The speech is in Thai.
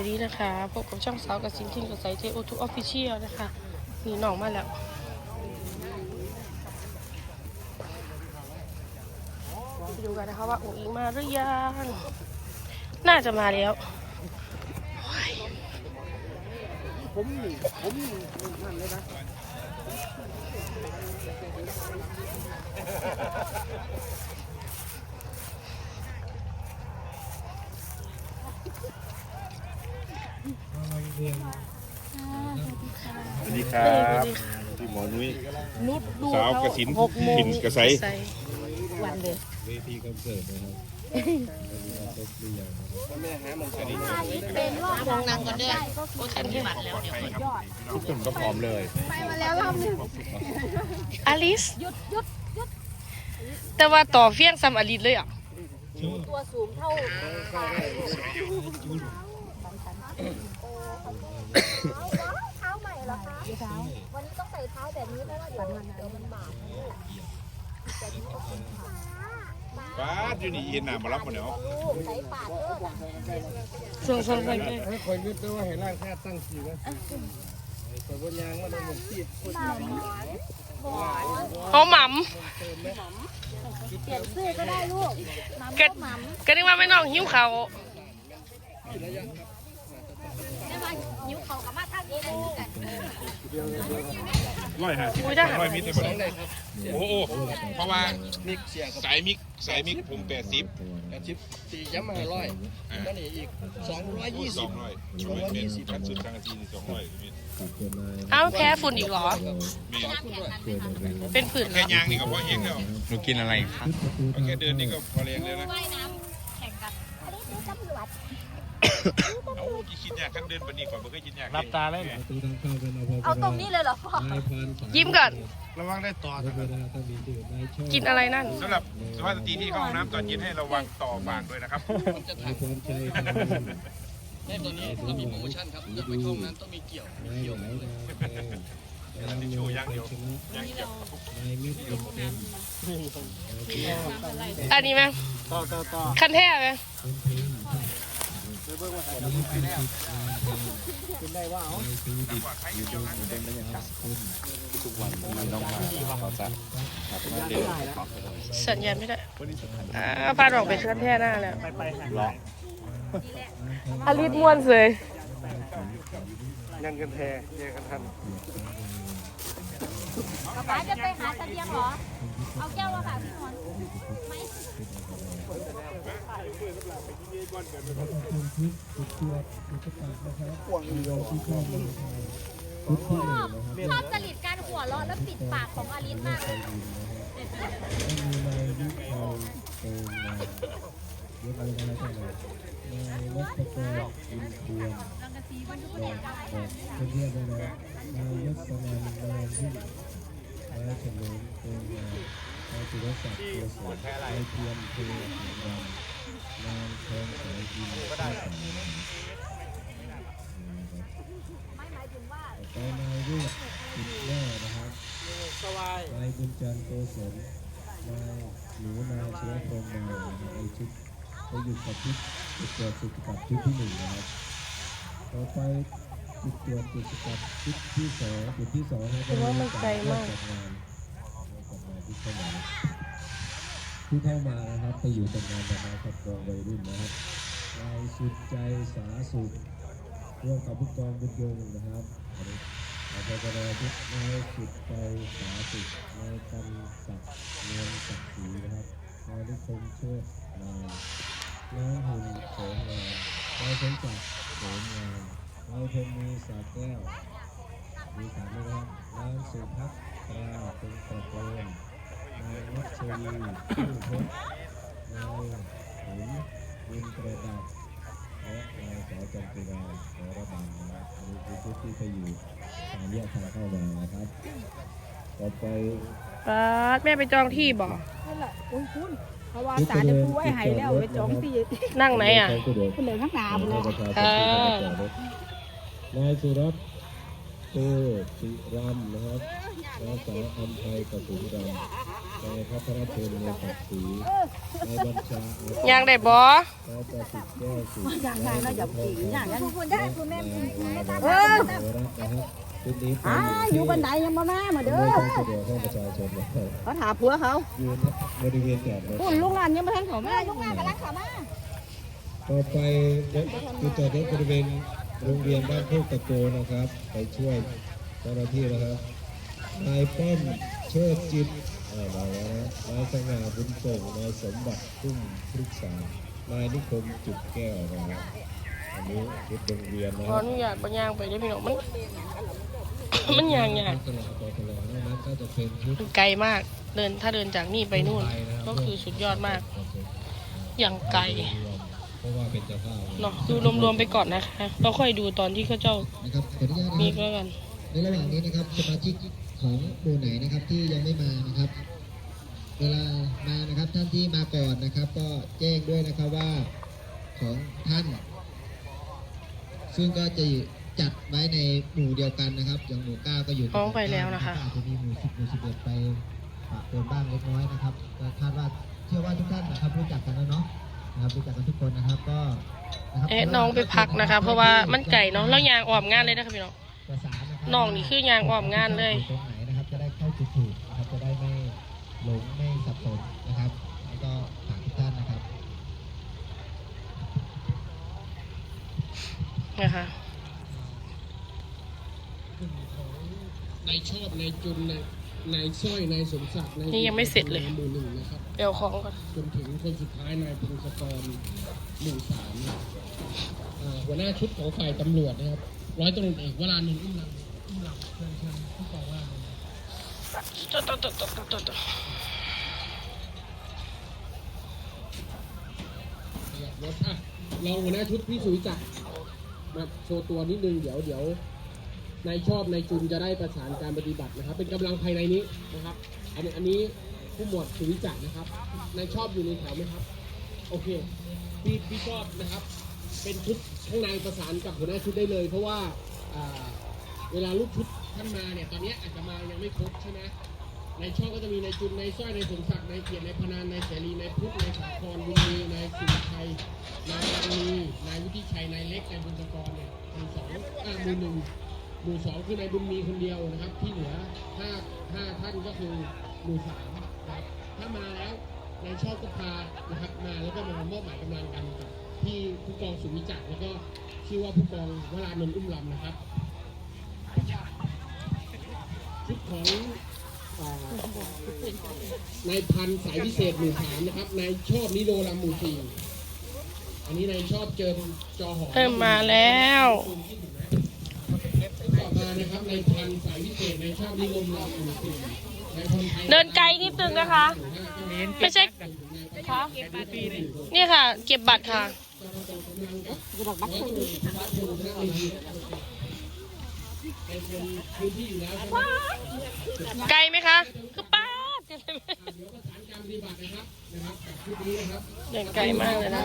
วัสดีนะคะพบกับช่องสาวกับสินทินกับสายเทโอทูออฟฟิเชียลนะคะนี่น้องมาแล้วไปดูกันนะคะว่าอุ๋งอิงมาหรือยัง น่าจะมาแล้ว ผมนี่ผมนี่นั่นเลยนะ สวัสดีครัเอ้ยสวับสดีค่ะพี่หมอนุ้ยนุชดูสาวกสินหกโมงหินกระไสวันเลยเวทีคอนเสิร์ตนะครับครบหรือยังนะครับแม่หามันสนิทเป็นรอบมองนางก่อนเด้อโอ้ยคันที่บัตรแล้วเดี๋ยวทุกคนก็พร้อมเลย ไปมาแล้วรอบหนึ่งอลิสหยุดหยุดหยุดแต่ว่าต่อเฟี้ยงซ้ำอลิสเลยอะตัวสูงเท่า เท้าใหม่เหรอคะ เท้าวันนี้ต้องใส่เท้าแบบนี้เพราะว่าเดี๋ยวมันเดี๋ยวมันบาดป้าดอยู่นี่เย็นหน้ามารับมาเนาะลูกใส่ปากเออส่งส่งส่งให้คอยนึกด้วยว่าเห็นร่างแค่ตั้งสี่นะแต่บนยางว่าเราเหมือนที่เขาหม่เปลี่ยนเสื้อก็ได้ลูกหมัมำก็หมัมก็นึกว่าไม่น้องหิ้วเขาวได้ไหมนิ้วเขากับมาทางนี้ได้กัน ร้อยห้าสิบอุ้ยได้ร้อยมิตรได้ปะเนี่ยโอ้โหเพราะว่ามิกเสียกับสายมิกสายมิกผมแปดสิบกระชิบตีย้ำมาร้อยก็นี่อีกสองร้อยยี่สสิอบงร้อยช่วยเป็นขั้นสุดทางอาทีสองร้อยมิตรขอบคุณนายเอ้าแพ้ฝุ่นอีกเหรอแม่ช่วยในเรื่องเป็นผื่นเหรแค่อยางนี่ก็พอเองแล้วหนูกินอะไรครับเอาแค่เดินนี่ก็พอแรงแล้วนะ ว่ายน้ำแข่งกันอันนี้คือตำรวจ เอา กี่คิดยากขั้นเดินปนี้ก่อนไม่เคยคิดยากรับตาเลยประตูทางเข้าเป็นอภเอาตรงนี้เลยเหรอพ่อ นายพานสายยิ้มก่อน ระวังได้ต่อเวลาต้องมีดื่มนายชอบกินอะไรนั่น สำหรับสุภาพสตรีที่เข้าห้องน้ำตอนเย็นให้ระวังต่อปากด้วยนะครับ นายพรชัยทองในตัวนี้เรามีโปรโมชั่นครับจะไปเข้านั้นต้องมีเกี่ยว นายไหลดาวแก้วนายโยชัยชนะนายมิตรอินเต็มอันนี้ไหมต่อต่อต่อคันแท้ไหม คนเพลงไป เบิ่งว่านายเป็นสิทธิ์นายเพลงกินได้ว่าเอานายซื้อดิบอยู่บนเป็นบรรยากาศคุณทุกวันที่น้องมาเขาจะขับมาเร็วสัญญาณไม่ได้อ่าพาดออกไปคันแท้หน้าแล้วเลาะอลิสม่วนเลยยันกันแทแยกกันทันป๊าป๊าจะไปหาเสบียงเหรอ เอาแก้วมาฝากพี่นนท์ไหม ชอบชอบจริตการหัวเราะและปิดปากของอลิสมากเลยไม่มีนายวิภาเติมนายยกอะไรกันแล้วกันนายวัฒกรอินทวนบอกบอกเพื่อนๆด้วยนะนายยศประมาณนายมเติมนายนายสุรศักดิ์ตัวสดนายเทียม ที่สามไม่หมายถึงว่าต่อนายรุ่งติดแน่นะครับสบายนายบุญจันทร์โกศลนายหนูนาเชื้อพรหมมานะครับในชุดไปอยู่กับชุดจุดตรวจจุดกัดชุดที่หนึ่งนะครับ ต่อไปจุดตรวจจุดกัดชุดที่สองจุดที่สองนะครับถือว่ามันไกลมากงานงานที่เข้ามา ที่เข้ามานะครับไปอยู่จัดงานประมาณกับกองวัยรุ่นนะครับนายสุดใจสาสุขร่วมกับผู้กองบุญยงนะครับอันนี้อาจารย์ทุกนายสุดใจสาสุดนายกันศักดิ์เงินศักดิ์ศรีนะครับนายนิคมเชิดนายนายหุ่นโสมงามนายสมศักดิ์โสมงามนายพงมีสาแก้วมีสามนะครับนายสุภักตราคงประโคนนายนัชวีผู้พจน์นายหุนวินประดับและนายสาวจันทราขอระบาดนะครับอันนี้คือชุดที่ไปอยู่ทางแยกทางเข้ามานะครับต่อไปป้าดแม่ไปจองที่บ่นั่นแหละโอ้ยคุณเพราะว่าสารจะพูไว้ให้แล้วไปจองตีนั่งไหนอะคุณเหลือข้างหน้านายเลยประชาชนอ่าที่มาจอดรถนายสุรัตน์ เตอร์สิรัมนะครับนางสาวอัมภัยกสุรำนายพัทรพลเนศักดิ์ศรีนายบัญชาอาย่างได้บ่นายประสิทธิ์แก้วสุขอย่างไรเราอย่าปีอย่างนั้นคุณได้คุณแม่คุณแม่ตาเออนะครับชุดนี้อ่าอยู่บันไดยังมาแม่มาเด้เด้ออสะดวกให้ประชาชนนะครับเขาถามผัวเขาอยู่บริเวณจอดรถปุ่นลูกหลานยังมาทันเขาแม่ลูกแม่กำลังขามาต่อไปจุดจอดรถบริเวณ โรงเรียนบ้านโคกตะโกนะครับ ไปช่วยเจ้าหน้าที่นะครับ นายป้อมเชิดจิตอ่ามาแล้วนะนายสง่าบุญส่งนายสมบัติพุ่มพฤกษานายนิคมจุดแก้วนะครับอันนี้ชุดโรงเรียนนะขคอรับอนุญาตบ่ย่างไปได้อพี่น้องมัน มันย่างยากตลอดตลอดนอกนั้นก็จะเป็นชุดมันไกลมากเดินถ้าเดินจากนี่ไปนู่น ก็คือสุดยอดมาก อย่างไกล เพราะว่าเป็นเจ้าภาพเนาะดูรวมๆไปก่อนนะคะแล้วค่อยดูตอนที่เขาเจ้านะครับขออนุญาตมีนะครับก็กัน ในระหว่างนี้นะครับสมาชิกของหมู่ไหนนะครับที่ยังไม่มานะครับ เวลามานะครับท่านที่มาก่อนนะครับ ก็แจ้งด้วยนะครับว่าของท่าน ซึ่งก็จะจัดไว้ในหมู่เดียวกันนะครับ อย่างหมู่เก้าก็อยู่ฟ้องไปแล้วนะคะอาจจะมีหมู่สิบหมู่สิบเอ็ดไปปะปนบ้างเล็กน้อยนะครับก็คาดว่าเชื่อว่าทุกท่านนะครับรู้จักกันแล้วเนาะ นะครับรู้จักกันทุกคนนะครับก็นะครับเอ๊ะน้องไปพักนะคะ เพราะว่ามันไก่เนาะแล้วยางออมงานเลยนะคะพี่น้อง ประสานนะครับน้องนี่คือยางออมงานเลย ตรงไหนนะครับจะได้เข้าจุดถูกนะครับจะได้ไม่หลงไม่สับสนนะครับแล้วก็ฝากทุกท่านนะครับนะคะนายชอบนายจุนนาย นายสร้อยนายสมศักดิ์นายนี่ยังไม่เสร็จเลย หมู่หนึ่งนะครับเดี๋ยวของก่อน จนถึงคนสุดท้ายนายพงศกรหมู่สามเนี่ยอ่าหัวหน้าชุดของฝ่ายตำรวจนะครับ ร้อยตำรวจเอกวรานุอุ้มลำอุ้มลำเชิญเชิญผู้กองว่าเลย ต่อต่อต่อต่อต่อต่อขยับรถอะเราหัวหน้าชุดพี่สุวิจักรมาโชว์ตัวนิดนึง เดี๋ยวเดี๋ยว นายชอบนายจุนจะได้ประสานการปฏิบัตินะครับ เป็นกำลังภายในนี้นะครับ อันนี้อันนี้ผู้หมวดสุวิจักรนะครับนายชอบอยู่ในแถวไหมครับ โอเคพี่พี่ชอบนะครับ เป็นชุดข้างในประสานกับหัวหน้าชุดได้เลย เพราะว่าอ่าเวลาลูกชุดท่านมาเนี่ยตอนนี้อาจจะมายังไม่ครบใช่ไหมในช่องก็จะมีนายจุนนายสร้อยนายสมศักดิ์นายเกียรตินายพนานนายเสรีนายพุทธนายสาครบุญมีนายสุรชัยนายรังมีนายวุฒิชัยนายเล็กนายบุญตกรเนี่ยหมู่สองอ่าหมู่หนึ่ง หมู่สองคือนายบุญมีคนเดียวนะครับ ที่เหลือห้าห้าท่านก็คือหมู่สามครับถ้ามาแล้วนายชอบก็พานะครับมาแล้วก็มามอบหมายกำลังกันกับที่ผู้กองสุวิจักรแล้วก็ชื่อว่าผู้กองวรานนท์อุ้มลำนะครับชุดของนายพันสายพิเศษหมู่สามนะครับนายชอบนิโรลำหมู่สี่อันนี้นายชอบเจิมจอหอเริ่มาแล้วต่อ มานะครับนายพันธุ์สายพิเศษนายชอบนิโรลำหมู่สี่นายพลไทยเดินไกลนิดนึงนะคะ ไม่ใช่คะนี่ค่ะ เก็บบัตรค่ะพื้นที่อยู่แล้วใช่ไหมไกลไหมคะ คือป้าดเดี๋ยวประสานการปฏิบัตินะครับนะครับกับชุดนี้นะครับเดินไกลมากเลยนะ